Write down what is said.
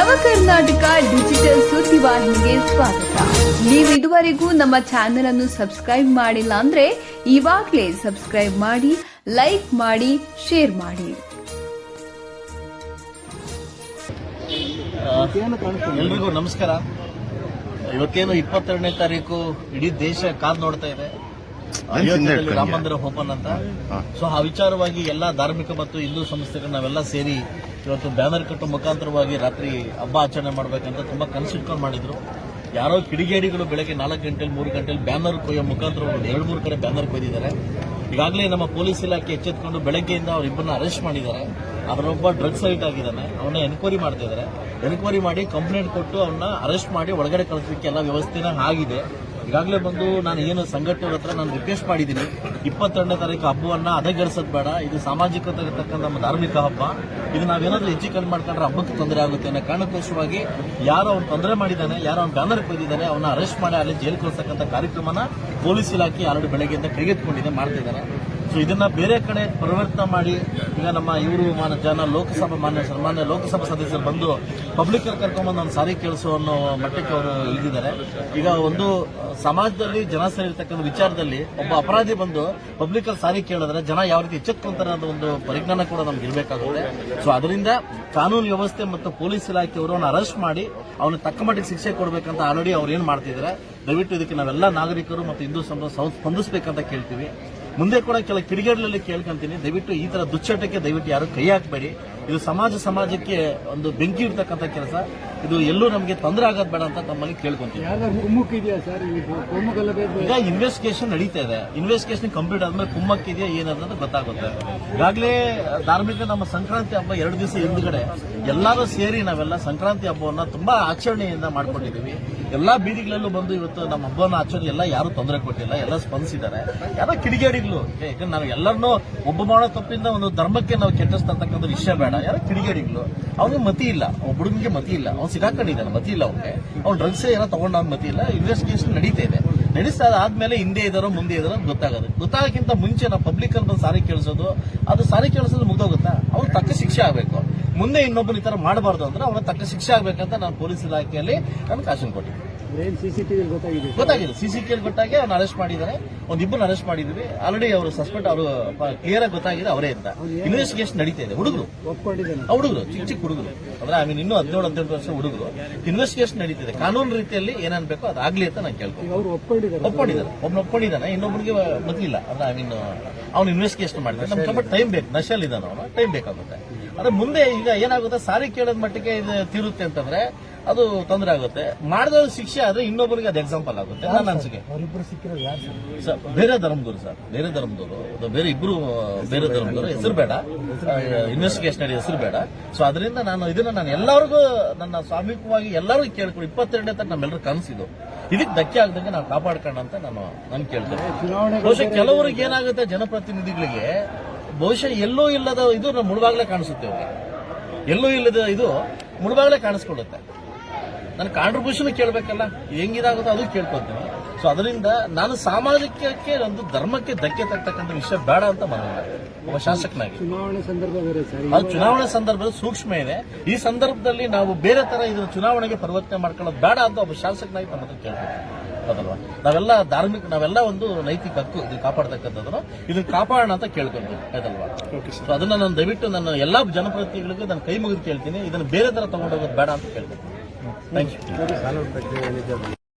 ನವ ಕರ್ನಾಟಕ ಡಿಜಿಟಲ್ ಸುದ್ದಿವಾಹಿನಿಗೆ ಸ್ವಾಗತ. ನೀವು ಇದುವರೆಗೂ ನಮ್ಮ ಚಾನೆಲ್ ಅನ್ನು ಸಬ್ಸ್ಕ್ರೈಬ್ ಮಾಡಿಲ್ಲ ಅಂದ್ರೆ ಇವಾಗಲೇ ಸಬ್ಸ್ಕ್ರೈಬ್ ಮಾಡಿ, ಲೈಕ್ ಮಾಡಿ, ಶೇರ್ ಮಾಡಿ. ಎಲ್ರಿಗೂ ನಮಸ್ಕಾರ. ಇವತ್ತೇನು ಇಪ್ಪತ್ತೆರಡನೇ ತಾರೀಕು, ಇಡೀ ದೇಶ ಕಾದ್ ನೋಡ್ತಾ ಇದೆ. ರಾಮ ಮಂದಿರ ಓಪನ್ ಅಂತ. ಸೊ ಆ ವಿಚಾರವಾಗಿ ಎಲ್ಲಾ ಧಾರ್ಮಿಕ ಮತ್ತು ಹಿಂದೂ ಸಂಸ್ಥೆಗಳು ನಾವೆಲ್ಲ ಸೇರಿ ಇವತ್ತು ಬ್ಯಾನರ್ ಕಟ್ಟೋ ಮುಖಾಂತರವಾಗಿ ರಾತ್ರಿ ಹಬ್ಬ ಆಚರಣೆ ಮಾಡ್ಬೇಕಂತ ತುಂಬಾ ಕನಸಿಟ್ಕೊಂಡು ಮಾಡಿದ್ರು. ಯಾರೋ ಕಿಡಿಗೇಡಿಗಳು ಬೆಳಗ್ಗೆ ನಾಲ್ಕು ಗಂಟೆಲಿ ಮೂರು ಗಂಟೆಲಿ ಬ್ಯಾನರ್ ಕೊಯ್ಯೋ ಮುಖಾಂತರ ಒಂದು ಎರಡು ಮೂರು ಕಡೆ ಬ್ಯಾನರ್ ಕೊಯ್ದಿದ್ದಾರೆ. ಈಗಾಗಲೇ ನಮ್ಮ ಪೊಲೀಸ್ ಇಲಾಖೆ ಎಚ್ಚೆತ್ಕೊಂಡು ಬೆಳಗ್ಗೆಯಿಂದ ಅವರಿಬ್ಬರನ್ನ ಅರೆಸ್ಟ್ ಮಾಡಿದ್ದಾರೆ. ಅದರೊಬ್ಬ ಡ್ರಗ್ಸ್ ಸೈಟ್ ಆಗಿದ್ದಾನೆ. ಅವನ್ನ ಎನ್ಕ್ವೈರಿ ಮಾಡ್ತಾ ಇದ್ದಾರೆ. ಎನ್ಕ್ವೈರಿ ಮಾಡಿ ಕಂಪ್ಲೇಂಟ್ ಕೊಟ್ಟು ಅವನ್ನ ಅರೆಸ್ಟ್ ಮಾಡಿ ಒಳಗಡೆ ಕಳಿಸಲಿಕ್ಕೆ ಎಲ್ಲ ವ್ಯವಸ್ಥೆನ ಆಗಿದೆ. ಈಗಾಗಲೇ ಬಂದು ನಾನು ಏನು ಸಂಘಟನೆಗಳ ಹತ್ರ ನಾನು ರಿಕ್ವೆಸ್ಟ್ ಮಾಡಿದ್ದೀನಿ. ಇಪ್ಪತ್ತೆರಡನೇ ತಾರೀಕು ಹಬ್ಬವನ್ನ ಅದಗೆಡಿಸೋದು ಬೇಡ. ಇದು ಸಾಮಾಜಿಕತೆಗಿರ್ತಕ್ಕಂಥ ನಮ್ಮ ಧಾರ್ಮಿಕ ಹಬ್ಬ. ಇದು ನಾವೇನಾದರೂ ಹೆಚ್ಚು ಕಡಿಮೆ ಮಾಡ್ಕೊಂಡ್ರೆ ಹಬ್ಬಕ್ಕೆ ತೊಂದರೆ ಆಗುತ್ತೆ ಅನ್ನೋ ಕಾರಣಕ್ಕೋಸ್ಕರವಾಗಿ ಯಾರೋ ಅವ್ನು ತೊಂದರೆ ಮಾಡಿದ್ದಾನೆ, ಯಾರೋ ಅವ್ನು ಬ್ಯಾನರ್ ಕೊಯ್ದಿದ್ದಾನೆ ಅವನ್ನ ಅರೆಸ್ಟ್ ಮಾಡಿ ಅಲ್ಲಿ ಜೈಲು ಕಳಿಸ್ತಕ್ಕಂಥ ಕಾರ್ಯಕ್ರಮನ ಪೊಲೀಸ್ ಇಲಾಖೆ ಆಲ್ರೆಡಿ ಬೆಳಗ್ಗೆಯಿಂದ ಕೈಗೆತ್ತಿಕೊಂಡಿದೆ, ಮಾಡ್ತಿದ್ದಾರೆ. ಸೊ ಇದನ್ನ ಬೇರೆ ಕಡೆ ಪರಿವರ್ತನೆ ಮಾಡಿ ಈಗ ನಮ್ಮ ಇವರು ಮಾನ ಜನ ಲೋಕಸಭಾ ಮಾನ್ಯ ಸನ್ಮಾನ್ಯ ಲೋಕಸಭಾ ಸದಸ್ಯರು ಬಂದು ಪಬ್ಲಿಕ್ ಕರ್ಕೊಂಡ್ಬಂದು ಒಂದು ಸಾರಿ ಕೇಳಿಸೋ ಅನ್ನೋ ಮಟ್ಟಕ್ಕೆ ಅವರು ಇಳಿದಿದ್ದಾರೆ. ಈಗ ಒಂದು ಸಮಾಜದಲ್ಲಿ ಜನ ಸೇರಿರ್ತಕ್ಕಂಥ ವಿಚಾರದಲ್ಲಿ ಒಬ್ಬ ಅಪರಾಧಿ ಬಂದು ಪಬ್ಲಿಕ್ ಅಲ್ಲಿ ಸಾರಿ ಕೇಳಿದ್ರೆ ಜನ ಯಾವ ರೀತಿ ಎಚ್ಚೆತ್ಕೊಂತಾರೆ ಅನ್ನೋ ಒಂದು ಪರಿಜ್ಞಾನ ಕೂಡ ನಮ್ಗೆ ಇರಬೇಕಾಗುತ್ತೆ. ಸೊ ಅದರಿಂದ ಕಾನೂನು ವ್ಯವಸ್ಥೆ ಮತ್ತು ಪೊಲೀಸ್ ಇಲಾಖೆಯವರು ಅವನ್ನ ಅರೆಸ್ಟ್ ಮಾಡಿ ಅವನ ತಕ್ಕ ಮಟ್ಟಿಗೆ ಶಿಕ್ಷೆ ಕೊಡಬೇಕಂತ ಆಲ್ರೆಡಿ ಅವ್ರು ಏನ್ ಮಾಡ್ತಿದ್ದಾರೆ. ದಯವಿಟ್ಟು ಇದಕ್ಕೆ ನಾವೆಲ್ಲ ನಾಗರಿಕರು ಮತ್ತು ಹಿಂದೂ ಸಂಘ ಸ್ಪಂದಿಸಬೇಕಂತ ಕೇಳ್ತೀವಿ. ಮುಂದೆ ಕೂಡ ಕೆಲ ಕಿಡಿಗೇಡ್ಲಲ್ಲಿ ಕೇಳ್ಕೊಂತೀನಿ. ದಯವಿಟ್ಟು ಈ ತರ ದುಶ್ಚಟಕ್ಕೆ ದಯವಿಟ್ಟು ಯಾರು ಕೈ ಹಾಕಬೇಡಿ. ಇದು ಸಮಾಜ, ಸಮಾಜಕ್ಕೆ ಒಂದು ಬೆಂಕಿ ಇರ್ತಕ್ಕಂಥ ಕೆಲಸ. ಇದು ಎಲ್ಲೂ ನಮಗೆ ತೊಂದರೆ ಆಗೋದು ಬೇಡ ಅಂತ ತಮ್ಮಲ್ಲಿ ಕೇಳ್ಕೊಂತೀವಿ. ಸರ್? ಈಗ ಇನ್ವೆಸ್ಟಿಗೇಷನ್ ನಡೀತಾ ಇದೆ. ಇನ್ವೆಸ್ಟಿಗೇಷನ್ ಕಂಪ್ಲೀಟ್ ಆದ್ಮೇಲೆ ಕುಮ್ಮಕ್ಕಿದೆಯಾ ಅಂತ ಗೊತ್ತಾಗುತ್ತೆ. ಈಗಾಗಲೇ ಧಾರ್ಮಿಕ ನಮ್ಮ ಸಂಕ್ರಾಂತಿ ಹಬ್ಬ ಎರಡು ದಿವಸ ಹಿಂದ್ಗಡೆ ಎಲ್ಲರೂ ಸೇರಿ ನಾವೆಲ್ಲ ಸಂಕ್ರಾಂತಿ ಹಬ್ಬವನ್ನ ತುಂಬಾ ಆಚರಣೆಯಿಂದ ಮಾಡ್ಕೊಂಡಿದೀವಿ ಎಲ್ಲಾ ಬೀದಿಗಳಲ್ಲೂ ಬಂದು ಇವತ್ತು ನಮ್ಮ ಹಬ್ಬವನ್ನ ಆಚರಣೆ ಎಲ್ಲ ಯಾರು ತೊಂದರೆ ಕೊಟ್ಟಿಲ್ಲ. ಎಲ್ಲ ಸ್ಪಂದಿಸಿದ್ದಾರೆ. ಯಾರೋ ಕಿಡಿಗೇಡಿಗಳು. ಯಾಕಂದ್ರೆ ನಾವು ಎಲ್ಲರನ್ನೂ ಒಬ್ಬ ಮಾಡೋ ತಪ್ಪಿಂದ ಒಂದು ಧರ್ಮಕ್ಕೆ ನಾವು ಕೆಟ್ಟಿಸ್ತಕ್ಕಂಥ ವಿಷಯ ಬೇಡ. ಯಾರೋ ಕಿಡಿಗೇಡಿಗಳು. ಅವನಿಗೆ ಮತಿ ಇಲ್ಲ. ಅವ್ನ ಹುಡುಗನಿಗೆ ಮತಿ ಇಲ್ಲ. ಅವ್ನು ಸಿಗಾಕೊಂಡಿದ್ದಾನೆ, ಮತಿ ಇಲ್ಲ ಅವನಿಗೆ. ಅವ್ನು ಡ್ರಗ್ಸ್ ಏನೋ ತಗೊಂಡ ಮತಿ ಇಲ್ಲ. ಇನ್ವೆಸ್ಟಿಗೇಷನ್ ನಡೀತಾ ಇದೆ. ನಡೆಸ್ತಾ ಆದ್ಮೇಲೆ ಹಿಂದೆ ಇದಾರೋ, ಮುಂದೆ ಇದಾರೋ ಗೊತ್ತಾಗೋದು. ಗೊತ್ತಾಗಕ್ಕಿಂತ ಮುಂಚೆ ನಾವು ಪಬ್ಲಿಕ್ ಅಲ್ಲಿ ಬಂದು ಸಾರಿ ಕೇಳಿಸೋದು, ಅದು ಸಾರಿ ಕೇಳಿಸೋದು ಮುಗ್ದೋಗುತ್ತಾ? ಅವ್ರು ತಕ್ಕ ಶಿಕ್ಷೆ ಆಗಬೇಕು. ಮುಂದೆ ಇನ್ನೊಬ್ಬರು ಈ ತರ ಮಾಡಬಾರ್ದು ಅಂದ್ರೆ ಅವ್ರ ತಕ್ಕ ಶಿಕ್ಷೆ ಆಗ್ಬೇಕಂತ ನಾನು ಪೊಲೀಸ್ ಇಲಾಖೆಯಲ್ಲಿ ನಾನು ಕಾಶನ್ ಕೊಟ್ಟಿದ್ದೆ ಗೊತ್ತಾಗಿದೆ ಸಿ ಸಿ ಟಿವಿಯಲ್ಲಿ ಗೊತ್ತಾಗಿ ಅವ್ನು ಅರೆಸ್ಟ್ ಮಾಡಿದ್ದಾರೆ. ಒಂದಿಬ್ಬರು ಅರೆಸ್ಟ್ ಮಾಡಿದ್ವಿ ಆಲ್ರೆಡಿ ಅವರು ಸಸ್ಪೆಂಡ್ ಅವರು ಕ್ಲಿಯರ್ ಆಗಿ ಗೊತ್ತಾಗಿದೆ ಅವರೇ ಅಂತ. ಇನ್ವೆಸ್ಟಿಗೇಷನ್ ನಡೀತಾ ಇದೆ. ಹುಡುಗರು. ಹುಡುಗರು. ಚಿಕ್ಕ ಚಿಕ್ಕ ಹುಡುಗರು. ಅಂದ್ರೆ ಐ ಮೀನ್ ಇನ್ನೂ ಹದಿನೇಳು ಹದಿನೆಂಟು ವರ್ಷ ಹುಡುಗರು. ಇನ್ವೆಸ್ಟಿಗೇಷನ್ ನಡೀತಿದೆ. ಕಾನೂನು ರೀತಿಯಲ್ಲಿ ಏನನ್ಬೇಕು ಅದಾಗ್ಲಿ ಅಂತ ನಾನು ಕೇಳ್ತೀನಿ ಒಪ್ಕೊಂಡಿದ್ದಾರೆ ಒಬ್ಬನ ಒಪ್ಕೊಂಡಿದ್ದಾನೆ. ಇನ್ನೊಬ್ಬನಿಗೆ ಮೊದಲಿಲ್ಲ ಅಂದ್ರೆ ಐ ಮೀನ್ ಅವ್ನು ಇನ್ವೆಸ್ಟಿಗೇಷನ್ ಮಾಡಿದ್ರೆ ನಮ್ಗೆ ಸ್ವಲ್ಪ ಟೈಮ್ ಬೇಕು. ನಶಲ್ ಇದ್ದಾನೆ ಅವನು. ಟೈಮ್ ಬೇಕಾಗುತ್ತೆ. ಅದ್ರ ಮುಂದೆ ಈಗ ಏನಾಗುತ್ತೆ? ಸಾರಿ ಕೇಳೋದ್ ಮಟ್ಟಿಗೆ ಇದು ತೀರುತ್ತೆ ಅಂತಂದ್ರೆ ಅದು ತೊಂದರೆ ಆಗುತ್ತೆ. ಮಾಡಿದ ಶಿಕ್ಷೆ ಆದ್ರೆ ಇನ್ನೊಬ್ಬರಿಗೆ ಅದು ಎಕ್ಸಾಂಪಲ್ ಆಗುತ್ತೆ. ನನ್ನ ಅನ್ಸಿಕೆ. ಸರ್? ಬೇರೆ ಧರ್ಮದವರು ಸರ್. ಬೇರೆ ಧರ್ಮದವರು. ಬೇರೆ ಇಬ್ರು ಬೇರೆ ಧರ್ಮದವರು. ಹೆಸರು ಬೇಡ. ಇನ್ವೆಸ್ಟಿಗೇಷನ್ ಹೆಸರು ಬೇಡ. ಸೊ ಅದರಿಂದ ನಾನು ಇದನ್ನ ನಾನು ಎಲ್ಲರಿಗೂ ನನ್ನ ಸ್ವಾಮಿಕವಾಗಿ ಎಲ್ಲರಿಗೂ ಕೇಳ್ಕೊಂಡು. ಇಪ್ಪತ್ತೆರಡನೇ ತನಕ ನಮ್ಮೆಲ್ಲರೂ ಕನಸಿದ್ದು ಇದಕ್ಕೆ ಧಕ್ಕೆ ಆಗದಂಗೆ ನಾವು ಕಾಪಾಡ್ಕೊಂಡ ಅಂತ ನಾನು ನಾನು ಕೇಳ್ತೇನೆ. ಬಹುಶಃ ಕೆಲವರಿಗೆ ಏನಾಗುತ್ತೆ ಜನಪ್ರತಿನಿಧಿಗಳಿಗೆ ಬಹುಶಃ ಎಲ್ಲೂ ಇಲ್ಲದ ಇದು ನಮ್ಮ ಮುಳುಬಾಗ್ಲೇ ಕಾಣಿಸುತ್ತೆ ಅವ್ರಿಗೆ. ಎಲ್ಲೂ ಇಲ್ಲದ ಇದು ಮುಳುವಾಗಲೇ ಕಾಣಿಸ್ಕೊಳ್ಳುತ್ತೆ. ನನ್ನ ಕಾಂಟ್ರಿಬ್ಯೂಷನ್ ಕೇಳಬೇಕಲ್ಲ ಹೆಂಗಿದಾಗುತ್ತೋ ಅದು ಕೇಳ್ಕೊತೀನಿ ಸೊ ಅದರಿಂದ ನಾನು ಸಾಮಾಜಿಕಕ್ಕೆ ಒಂದು ಧರ್ಮಕ್ಕೆ ಧಕ್ಕೆ ತರ್ತಕ್ಕಂಥ ವಿಷಯ ಬೇಡ ಅಂತ ಮನವಿ ಒಬ್ಬ ಶಾಸಕನಾಗಿ. ಚುನಾವಣೆ ಸಂದರ್ಭ ಅದು ಚುನಾವಣೆ ಸಂದರ್ಭದಲ್ಲಿ ಸೂಕ್ಷ್ಮ ಇದೆ. ಈ ಸಂದರ್ಭದಲ್ಲಿ ನಾವು ಬೇರೆ ತರ ಇದನ್ನ ಚುನಾವಣೆಗೆ ಪರಿವರ್ತನೆ ಮಾಡ್ಕೊಳ್ಳೋದು ಬೇಡ ಅಂತ ಒಬ್ಬ ಶಾಸಕನಾಗಿ ತಮ್ಮ ಹತ್ರ ಕೇಳ್ಕೊತೀನಿ ಹೌದಲ್ವಾ ನಾವೆಲ್ಲ ಧಾರ್ಮಿಕ ನಾವೆಲ್ಲ ಒಂದು ನೈತಿಕ ಹಕ್ಕು ಇದು ಕಾಪಾಡ್ತಕ್ಕಂಥದ್ದು. ಇದನ್ನ ಕಾಪಾಡೋಣ ಅಂತ ಕೇಳ್ಕೊಂತೀನಿ ಆಯ್ತಲ್ವಾ ಸೊ ಅದನ್ನ ನಾನು ದಯವಿಟ್ಟು ನನ್ನ ಎಲ್ಲಾ ಜನಪ್ರತಿನಿಧಿಗಳಿಗೂ ನಾನು ಕೈ ಮುಗಿದು ಕೇಳ್ತೀನಿ. ಇದನ್ನ ಬೇರೆ ತರ ತಗೊಂಡೋಗೋದು ಬೇಡ ಅಂತ ಕೇಳ್ತೀನಿ ಥ್ಯಾಂಕ್ ಯು